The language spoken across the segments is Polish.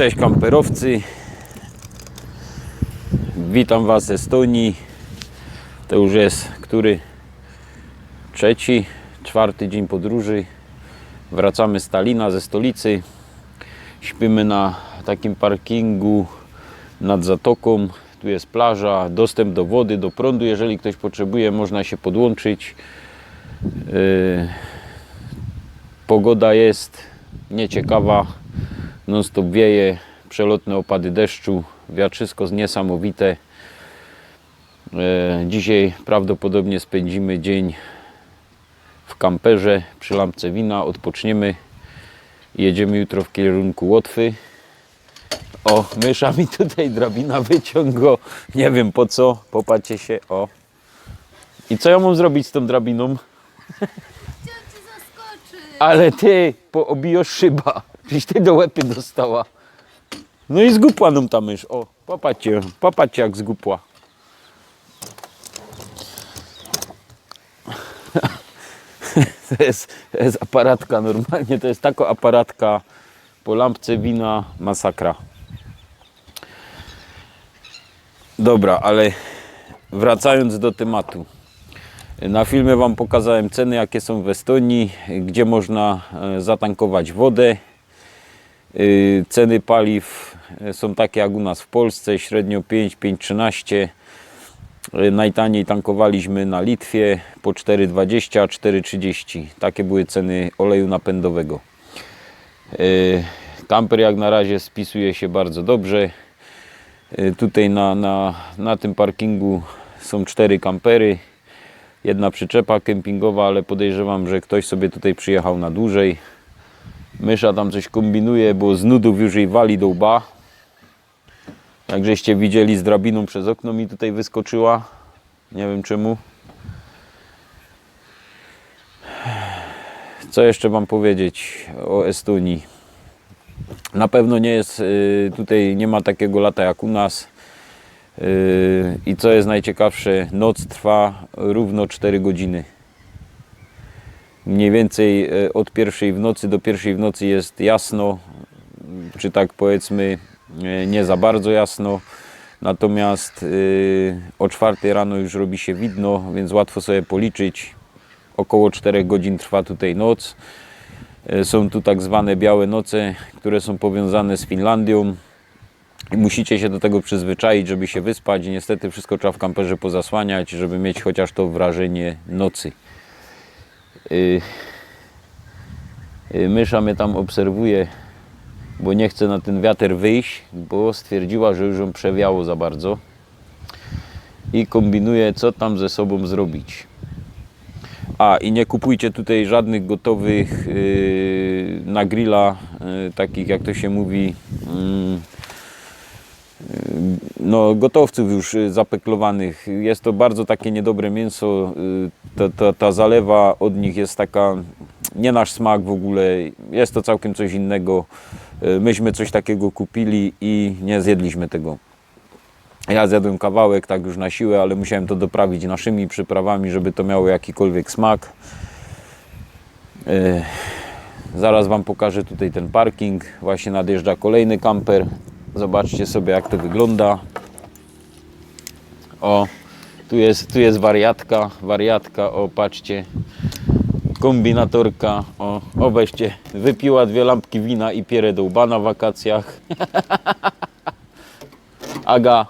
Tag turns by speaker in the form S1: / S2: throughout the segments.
S1: Cześć kamperowcy. Witam Was z Estonii. To już jest który? Trzeci, czwarty dzień podróży. Wracamy z Talina, ze stolicy. Śpimy na takim parkingu nad zatoką. Tu jest plaża, dostęp do wody, do prądu. Jeżeli ktoś potrzebuje, można się podłączyć. Yy, Pogoda jest nieciekawa, non stop wieje, przelotne opady deszczu, wiatrzysko jest niesamowite. E, Dzisiaj prawdopodobnie spędzimy dzień w kamperze przy lampce wina, odpoczniemy i jedziemy jutro w kierunku Łotwy. O, mysza mi tutaj drabina wyciągło, nie wiem po co, popatrzcie się, o. I co ja mam zrobić z tą drabiną? Ale ty, poobijo szyba. Przecież ty do łepy dostała. No i zgupła nam ta mysz. O, popatrzcie, popatrzcie jak zgupła. To jest, to jest aparatka normalnie, to jest taka aparatka po lampce wina, masakra. Dobra, ale wracając do tematu. Na filmie Wam pokazałem ceny, jakie są w Estonii, gdzie można e, zatankować wodę. Y, Ceny paliw e, są takie jak u nas w Polsce, średnio 5, 5,13. Y, Najtaniej tankowaliśmy na Litwie po 4,20, 4,30. Takie były ceny oleju napędowego. Y, Kamper jak na razie spisuje się bardzo dobrze. Y, Tutaj na, na, na tym parkingu są cztery kampery jedna przyczepa kempingowa, ale podejrzewam, że ktoś sobie tutaj przyjechał na dłużej. Mysza tam coś kombinuje, bo z nudów już jej wali do łba. Jak żeście widzieli z drabiną przez okno mi tutaj wyskoczyła. Nie wiem czemu. Co jeszcze Wam powiedzieć o Estonii? Na pewno nie jest y, tutaj, nie ma takiego lata jak u nas. Yy, I co jest najciekawsze, noc trwa równo 4 godziny. Mniej więcej e, od pierwszej w nocy do pierwszej w nocy jest jasno, czy tak powiedzmy e, nie za bardzo jasno. Natomiast yy, o 4 rano już robi się widno, więc łatwo sobie policzyć. Około 4 godzin trwa tutaj noc. E, Są tu tak zwane białe noce, które są powiązane z Finlandią. I musicie się do tego przyzwyczaić, żeby się wyspać. Niestety wszystko trzeba w kamperze pozasłaniać, żeby mieć chociaż to wrażenie nocy. Yy, yy, mysza mnie tam obserwuje, bo nie chce na ten wiatr wyjść, bo stwierdziła, że już ją przewiało za bardzo. I kombinuje, co tam ze sobą zrobić. A i nie kupujcie tutaj żadnych gotowych yy, na grilla, yy, takich jak to się mówi. mm, no, gotowców już y, zapeklowanych. Jest to bardzo takie niedobre mięso. Y, Ta, ta, ta zalewa od nich jest taka nie nasz smak w ogóle. Jest to całkiem coś innego. Y, Myśmy coś takiego kupili i nie zjedliśmy tego. Ja zjadłem kawałek tak już na siłę, ale musiałem to doprawić naszymi przyprawami, żeby to miało jakikolwiek smak. Zaraz Wam pokażę tutaj ten parking. Właśnie nadjeżdża kolejny kamper. Zobaczcie sobie jak to wygląda. O, tu jest, tu jest wariatka, wariatka, o patrzcie. Kombinatorka, o, o weźcie, wypiła dwie lampki wina i pierę do łba na wakacjach. Aga,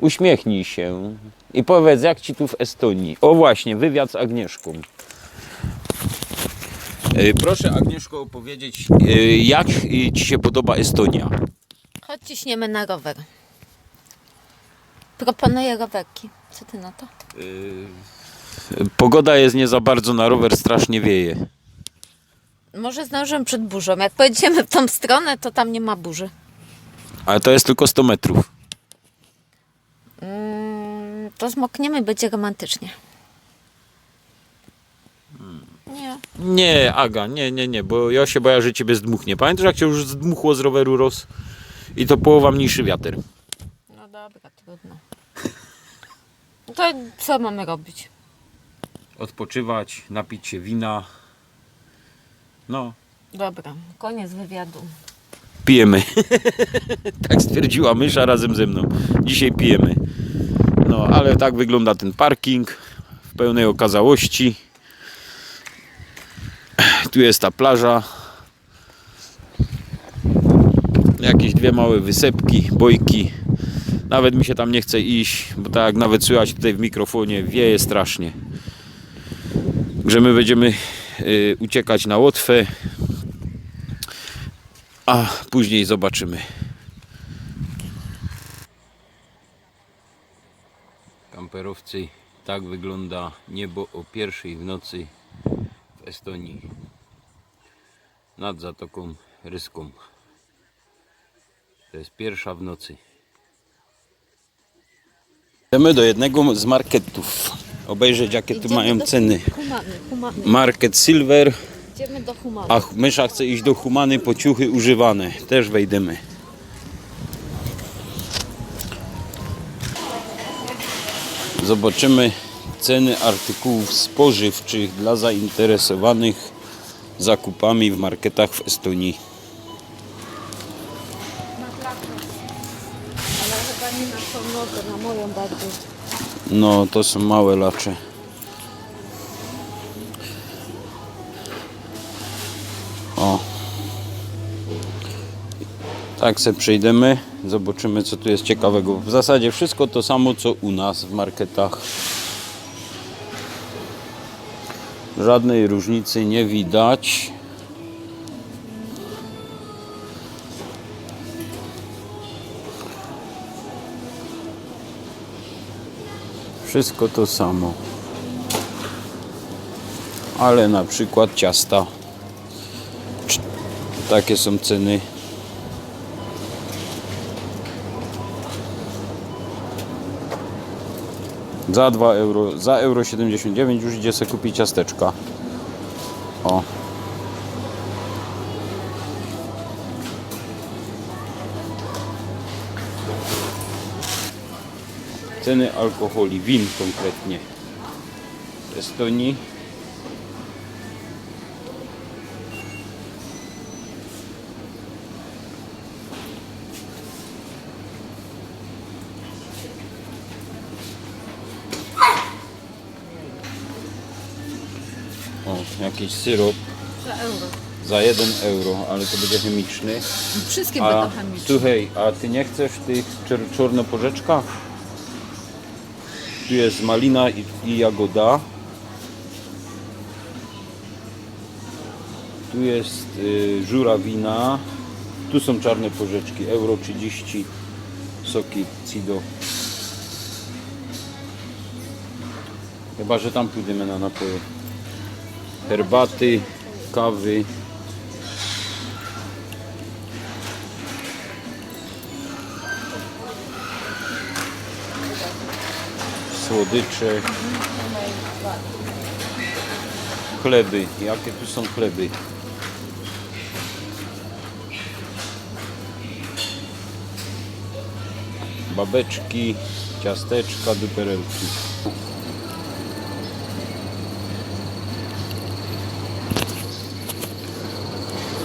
S1: uśmiechnij się i powiedz jak Ci tu w Estonii. O właśnie, wywiad z Agnieszką. E, Proszę Agnieszko opowiedzieć, e, jak Ci się podoba Estonia?
S2: Chodź ciśniemy na rower. Proponuję rowerki. Co ty na to?
S1: Pogoda jest nie za bardzo na rower, strasznie wieje.
S2: Może zdążymy przed burzą. Jak pojedziemy w tą stronę, to tam nie ma burzy.
S1: Ale to jest tylko 100 metrów.
S2: Mm, to zmokniemy, będzie romantycznie. Nie.
S1: Nie, Aga, nie, nie, nie, bo ja się boję, że ciebie zdmuchnie. Pamiętasz, jak cię już zdmuchło z roweru roz i to połowa mniejszy wiatr.
S2: No dobra, trudno. No to co mamy robić?
S1: Odpoczywać, napić się wina. No,
S2: Dobra, koniec wywiadu.
S1: pijemy. tak stwierdziła mysza razem ze mną. Dzisiaj pijemy. No, ale tak wygląda ten parking w pełnej okazałości. Tu jest ta plaża. Jakieś dwie małe wysepki, bojki. Nawet mi się tam nie chce iść, bo tak nawet słychać tutaj w mikrofonie, wieje strasznie. Że my będziemy y, uciekać na Łotwę, a później zobaczymy. Kamperowcy, tak wygląda niebo o pierwszej w nocy w Estonii. Nad Zatoką Ryską. To jest pierwsza w nocy. Idziemy do jednego z marketów. Obejrzeć jakie tu
S2: Idziemy
S1: mają
S2: do
S1: ceny.
S2: Humany, humany.
S1: Market Silver,
S2: Idziemy do humany.
S1: a mysza chce iść do Humany po ciuchy używane. Też wejdziemy. Zobaczymy ceny artykułów spożywczych dla zainteresowanych zakupami w marketach w Estonii.
S2: Ale chyba nie na tą nogę, na moją bardziej.
S1: No, to są małe lacze. O. Tak se przejdziemy, zobaczymy co tu jest ciekawego. W zasadzie wszystko to samo co u nas w marketach. Żadnej różnicy nie widać. Wszystko to samo. Ale na przykład ciasta. Takie są ceny. Za 2 euro, za euro 79 już idzie sobie kupić ciasteczka. O. Ceny alkoholi, win konkretnie. W Estonii. O, jakiś syrop
S2: Za euro.
S1: za 1 euro, ale to będzie chemiczny.
S2: Wszystkie
S1: A
S2: będą chemiczne.
S1: słuchaj, a ty nie chcesz tych czer- czarnoporzeczkach? Tu jest malina i, i jagoda. Tu jest y, żurawina. Tu są czarne porzeczki. Euro 30. Soki Cido. Chyba, że tam pójdziemy na napoje. Herbaty, kawy. Słodycze, chleby. Jakie tu są chleby? Babeczki, ciasteczka, duperelki.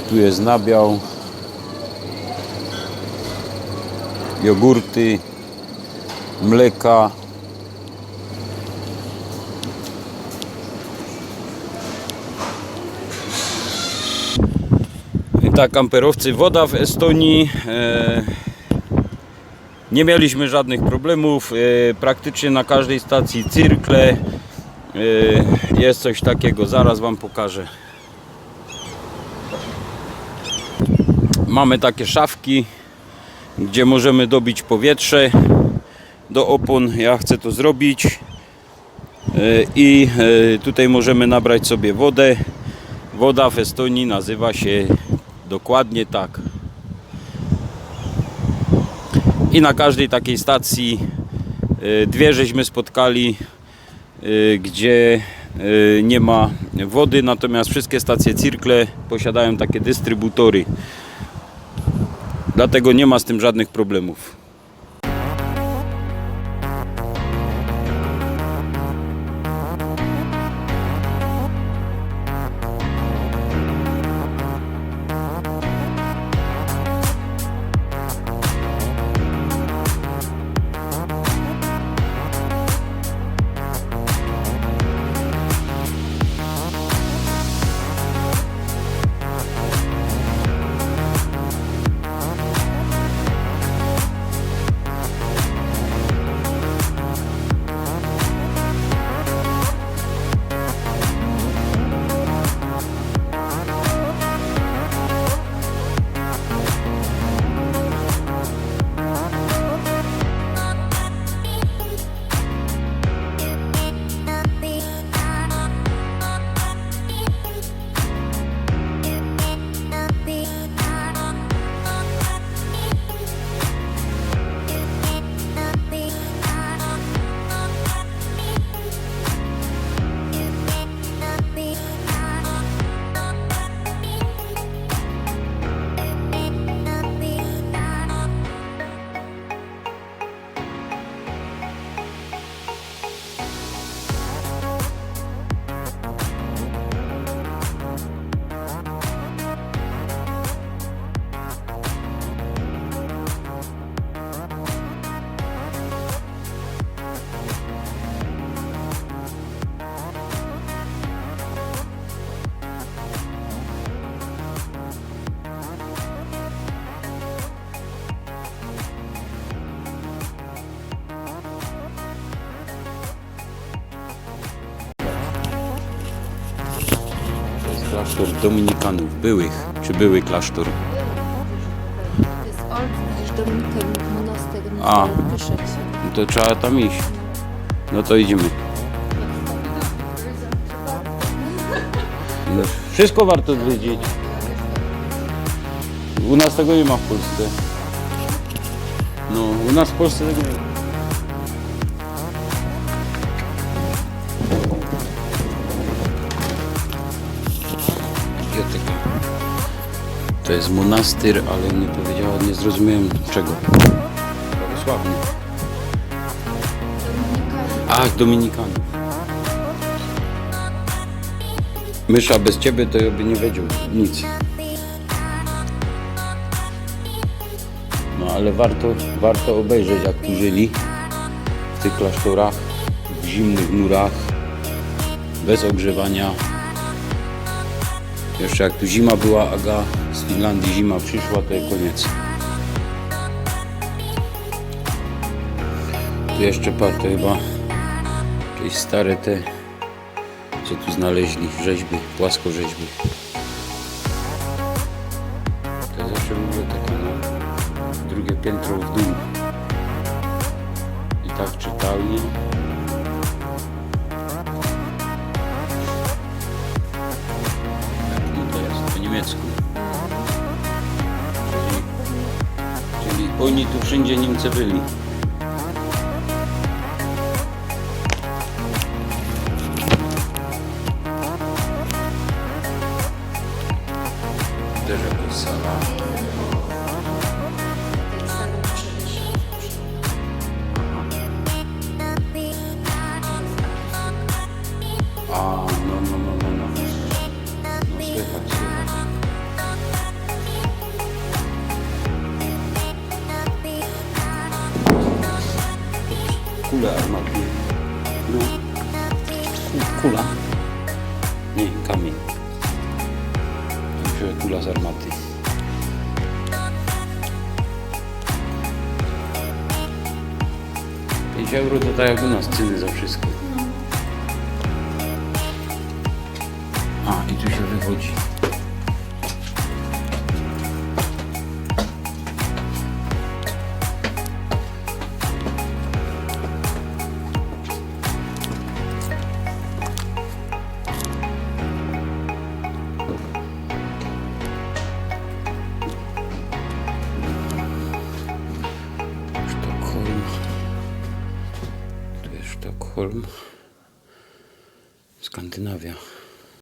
S1: Tu jest nabiał, jogurty, mleka, tak, kamperowcy, woda w Estonii. E, nie mieliśmy żadnych problemów. E, praktycznie na każdej stacji cyrkle e, jest coś takiego. Zaraz Wam pokażę. Mamy takie szafki, gdzie możemy dobić powietrze do opon. Ja chcę to zrobić. I tutaj możemy nabrać sobie wodę. Woda w Estonii nazywa się dokładnie tak. I na każdej takiej stacji y, dwie żeśmy spotkali, y, gdzie y, nie ma wody, natomiast wszystkie stacje Cirkle posiadają takie dystrybutory. Dlatego nie ma z tym żadnych problemów. Klasztor Dominikanów, byłych, czy były klasztor?
S2: To jest Old, widzisz, Dominikan, monaster,
S1: A. to trzeba tam iść. No to idziemy. No, wszystko warto zwiedzić. U nas tego nie ma w Polsce. No, u nas w Polsce tego nie ma. To jest monastyr, ale nie powiedziała, nie zrozumiałem czego. Prawosławny. Ach, Dominikanów. Mysza, bez ciebie to ja by nie wiedział nic. No ale warto, warto obejrzeć jak tu żyli w tych klasztorach, w zimnych murach, bez ogrzewania. Jeszcze jak tu zima była, Aga z Finlandii zima przyszła, to i koniec. Tu jeszcze par, to chyba jakieś stare te, co tu znaleźli, rzeźby, płaskorzeźby. To zawsze mówię takie no, drugie piętro w dół. Tu wszędzie Niemcy byli. Armatnie. No. Ku- Kula. Nie, kamień. Wziąłem kula z armaty. Pięć euro to tak jak u nas ceny za wszystko. A, i tu się wychodzi.